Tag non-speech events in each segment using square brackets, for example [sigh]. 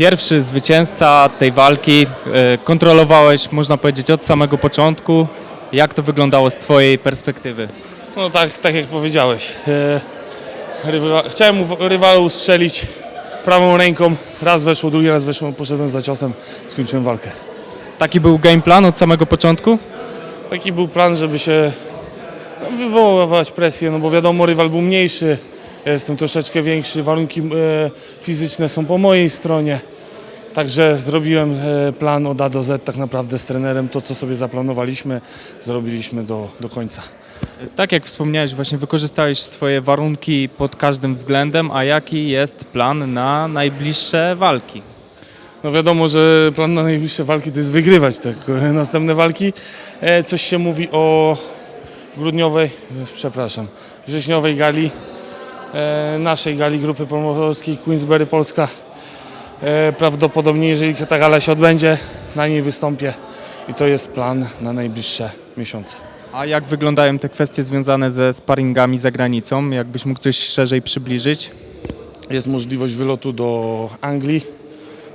Pierwszy zwycięzca tej walki. e, Kontrolowałeś, można powiedzieć, od samego początku. Jak to wyglądało z Twojej perspektywy? No tak, tak jak powiedziałeś. E, rywa, chciałem rywalu strzelić prawą ręką. Raz weszło, drugi raz weszło, poszedłem za ciosem, skończyłem walkę. Taki był game plan od samego początku? Taki był plan, żeby się wywoływać presję, no bo wiadomo, rywal był mniejszy, ja jestem troszeczkę większy, warunki e, fizyczne są po mojej stronie. Także zrobiłem e, plan od A do Z tak naprawdę z trenerem. To, co sobie zaplanowaliśmy, zrobiliśmy do, do końca. Tak jak wspomniałeś, właśnie wykorzystałeś swoje warunki pod każdym względem, a jaki jest plan na najbliższe walki? No wiadomo, że plan na najbliższe walki to jest wygrywać te [laughs] następne walki. E, Coś się mówi o grudniowej, przepraszam, wrześniowej gali, naszej gali grupy promotorskiej Queensberry Polska. E, Prawdopodobnie, jeżeli ta gala się odbędzie, na niej wystąpię i to jest plan na najbliższe miesiące. A jak wyglądają te kwestie związane ze sparingami za granicą? Jakbyś mógł coś szerzej przybliżyć? jest możliwość wylotu do Anglii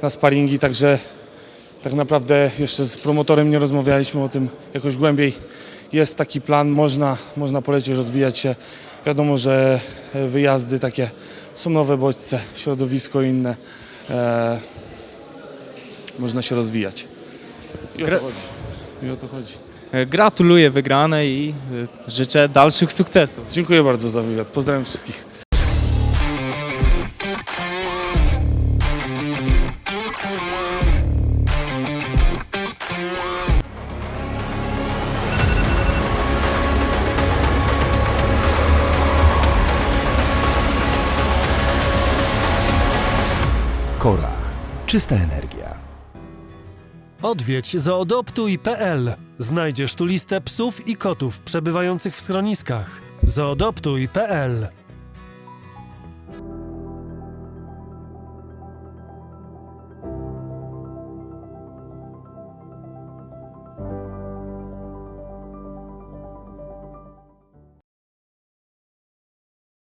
na sparingi, także tak naprawdę jeszcze z promotorem nie rozmawialiśmy o tym jakoś głębiej. Jest taki plan, można, można polecieć, rozwijać się. Wiadomo, że e, wyjazdy takie są nowe bodźce, środowisko inne. E, można się rozwijać. I o to chodzi. I o to chodzi. E, Gratuluję wygranej i e, życzę dalszych sukcesów. Dziękuję bardzo za wywiad. Pozdrawiam wszystkich. Kora. Czysta energia. Odwiedź zoodoptuj.pl. Znajdziesz tu listę psów i kotów przebywających w schroniskach. zoodoptuj.pl